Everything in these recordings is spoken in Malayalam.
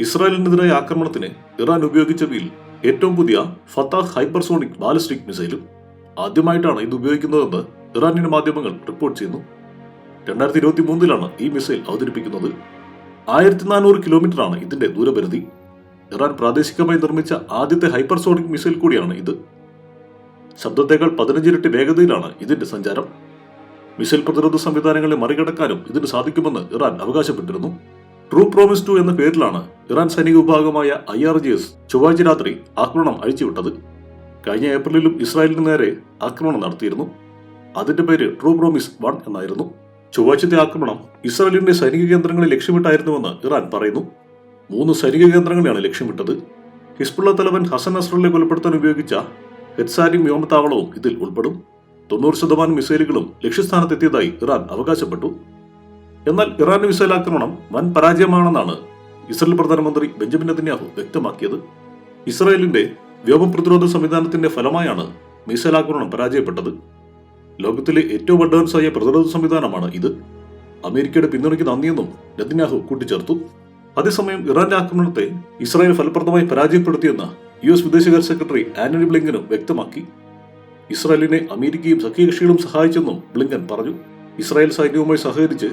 ഇസ്രായേലിനെതിരായ ആക്രമണത്തിന് ഇറാൻ ഉപയോഗിച്ചവയിൽ ഏറ്റവും പുതിയ ഫത്താഹ് ഹൈപ്പർസോണിക് ബാലിസ്റ്റിക് മിസൈലും ആദ്യമായിട്ടാണ് ഇത് ഉപയോഗിക്കുന്നതെന്ന് ഇറാനിയൻ മാധ്യമങ്ങൾ റിപ്പോർട്ട് ചെയ്യുന്നു. രണ്ടായിരത്തി ഇരുപത്തി മൂന്നിലാണ് ഈ മിസൈൽ അവതരിപ്പിക്കുന്നത്. ആയിരത്തി നാനൂറ് കിലോമീറ്ററാണ് ഇതിന്റെ ദൂരപരിധി. ഇറാൻ പ്രാദേശികമായി നിർമ്മിച്ച ആദ്യത്തെ ഹൈപ്പർസോണിക് മിസൈൽ കൂടിയാണ് ഇത്. ശബ്ദത്തേക്കാൾ പതിനഞ്ചിരട്ടി വേഗതയിലാണ് ഇതിന്റെ സഞ്ചാരം. മിസൈൽ പ്രതിരോധ സംവിധാനങ്ങളെ മറികടക്കാനും ഇതിന് സാധിക്കുമെന്ന് ഇറാൻ അവകാശപ്പെട്ടിരുന്നു. ട്രൂ പ്രോമിസ് ടു എന്ന പേരിലാണ് ഇറാൻ സൈനിക വിഭാഗമായ ഐ ആർ ജി എസ് ചൊവ്വാഴ്ച രാത്രി ആക്രമണം അഴിച്ചുവിട്ടത്. കഴിഞ്ഞ ഏപ്രിലിലും ഇസ്രായേലിന് നേരെ ആക്രമണം നടത്തിയിരുന്നു. അതിന്റെ പേര് ട്രൂ പ്രോമിസ് വൺ എന്നായിരുന്നു. ചൊവ്വാഴ്ചത്തെ ആക്രമണം ഇസ്രായേലിന്റെ സൈനിക കേന്ദ്രങ്ങളെ ലക്ഷ്യമിട്ടായിരുന്നുവെന്ന് ഇറാൻ പറയുന്നു. മൂന്ന് സൈനിക കേന്ദ്രങ്ങളെയാണ് ലക്ഷ്യമിട്ടത്. ഹിസ്ബുള്ള തലവൻ ഹസൻ അസ്രലിനെ കൊലപ്പെടുത്താൻ ഉപയോഗിച്ച ഹെറ്റ്സാരി വ്യോമത്താവളവും ഇതിൽ ഉൾപ്പെടും. തൊണ്ണൂറ് ശതമാനം മിസൈലുകളും ലക്ഷ്യസ്ഥാനത്തെത്തിയതായി ഇറാൻ അവകാശപ്പെട്ടു. എന്നാൽ ഇറാൻ മിസൈൽ ആക്രമണം വൻ പരാജയമാണെന്നാണ് ഇസ്രായേൽ പ്രധാനമന്ത്രി ബെഞ്ചമിൻ നെതന്യാഹു വ്യക്തമാക്കിയത്. ഇസ്രായേലിന്റെ വ്യോമ പ്രതിരോധ സംവിധാനത്തിന്റെ ഫലമായാണ് മിസൈൽ ആക്രമണം പരാജയപ്പെട്ടത്. ലോകത്തിലെ ഏറ്റവും അഡ്വാൻസ് ആയ പ്രതിരോധ സംവിധാനമാണ് ഇത്. അമേരിക്കയുടെ പിന്തുണയ്ക്ക് നന്ദിയെന്നും നെതന്യാഹു കൂട്ടിച്ചേർത്തു. അതേസമയം ഇറാന്റെ ആക്രമണത്തെ ഇസ്രായേൽ ഫലപ്രദമായി പരാജയപ്പെടുത്തിയെന്ന് യു എസ് വിദേശകാര്യ സെക്രട്ടറി ആന്റണി ബ്ലിങ്കനും വ്യക്തമാക്കി. ഇസ്രായേലിനെ അമേരിക്കയും സഖ്യകക്ഷികളും സഹായിച്ചെന്നും ബ്ലിങ്കൻ പറഞ്ഞു. ഇസ്രായേൽ സൈന്യവുമായി സഹകരിച്ച്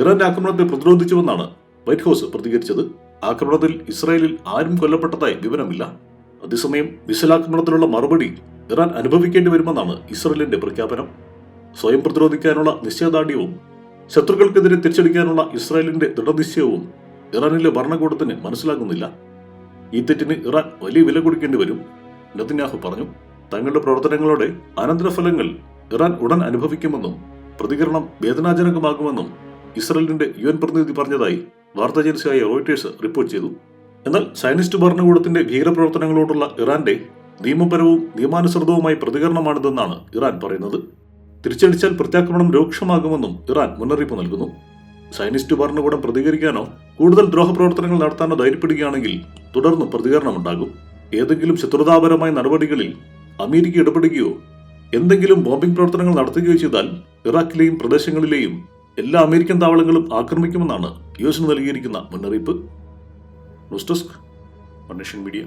ഇറാന്റെ ആക്രമണത്തെ പ്രതിരോധിച്ചുവെന്നാണ് വൈറ്റ് ഹൗസ് പ്രതികരിച്ചത്. ആക്രമണത്തിൽ ഇസ്രായേലിൽ ആരും കൊല്ലപ്പെട്ടതായി വിവരമില്ല. അതേസമയം മിസലാക്രമണത്തിനുള്ള മറുപടി ഇറാൻ അനുഭവിക്കേണ്ടി വരുമെന്നാണ് ഇസ്രായേലിന്റെ പ്രഖ്യാപനം. സ്വയം പ്രതിരോധിക്കാനുള്ള നിശ്ചയദാർഢ്യവും ശത്രുക്കൾക്കെതിരെ തിരിച്ചടിക്കാനുള്ള ഇസ്രായേലിന്റെ ദൃഢനിശ്ചയവും ഇറാനിലെ ഭരണകൂടത്തിന് മനസ്സിലാകുന്നില്ല. ഈ തെറ്റിന് ഇറാൻ വലിയ വില കൊടുക്കേണ്ടി വരും നദിന്യാഹു പറഞ്ഞു. തങ്ങളുടെ പ്രവർത്തനങ്ങളുടെ അനന്തരഫലങ്ങൾ ഇറാൻ ഉടൻ അനുഭവിക്കുമെന്നും പ്രതികരണം വേദനാജനകമാകുമെന്നും ഇസ്രയേലിന്റെ യു എൻ പ്രതിനിധി പറഞ്ഞതായി വാർത്താ ഏജൻസിയായ റോയിട്ടേഴ്സ് റിപ്പോർട്ട് ചെയ്തു. എന്നാൽ സയനിസ്റ്റ് ഭരണകൂടത്തിന്റെ ഭീകരപ്രവർത്തനങ്ങളോടുള്ള ഇറാന്റെ നിയമപരവും നിയമാനുസൃതവുമായ പ്രതികരണമാണിതെന്നാണ് ഇറാൻ പറയുന്നത്. തിരിച്ചടിച്ചാൽ പ്രത്യാക്രമണം രൂക്ഷമാകുമെന്നും ഇറാൻ മുന്നറിയിപ്പ് നൽകുന്നു. സൈനിസ്റ്റ് ഭരണകൂടം പ്രതികരിക്കാനോ കൂടുതൽ ദ്രോഹപ്രവർത്തനങ്ങൾ നടത്താനോ ധൈര്യപ്പെടുകയാണെങ്കിൽ തുടർന്ന് പ്രതികരണമുണ്ടാകും. ഏതെങ്കിലും ശത്രുതാപരമായ നടപടികളിൽ അമേരിക്ക ഇടപെടുകയോ എന്തെങ്കിലും ബോംബിംഗ് പ്രവർത്തനങ്ങൾ നടത്തുകയോ ചെയ്താൽ ഇറാഖിലെയും പ്രദേശങ്ങളിലെയും എല്ലാ അമേരിക്കൻ താവളങ്ങളും ആക്രമിക്കുമെന്നാണ് യു എസിന് നൽകിയിരിക്കുന്ന മുന്നറിയിപ്പ്. News desk media.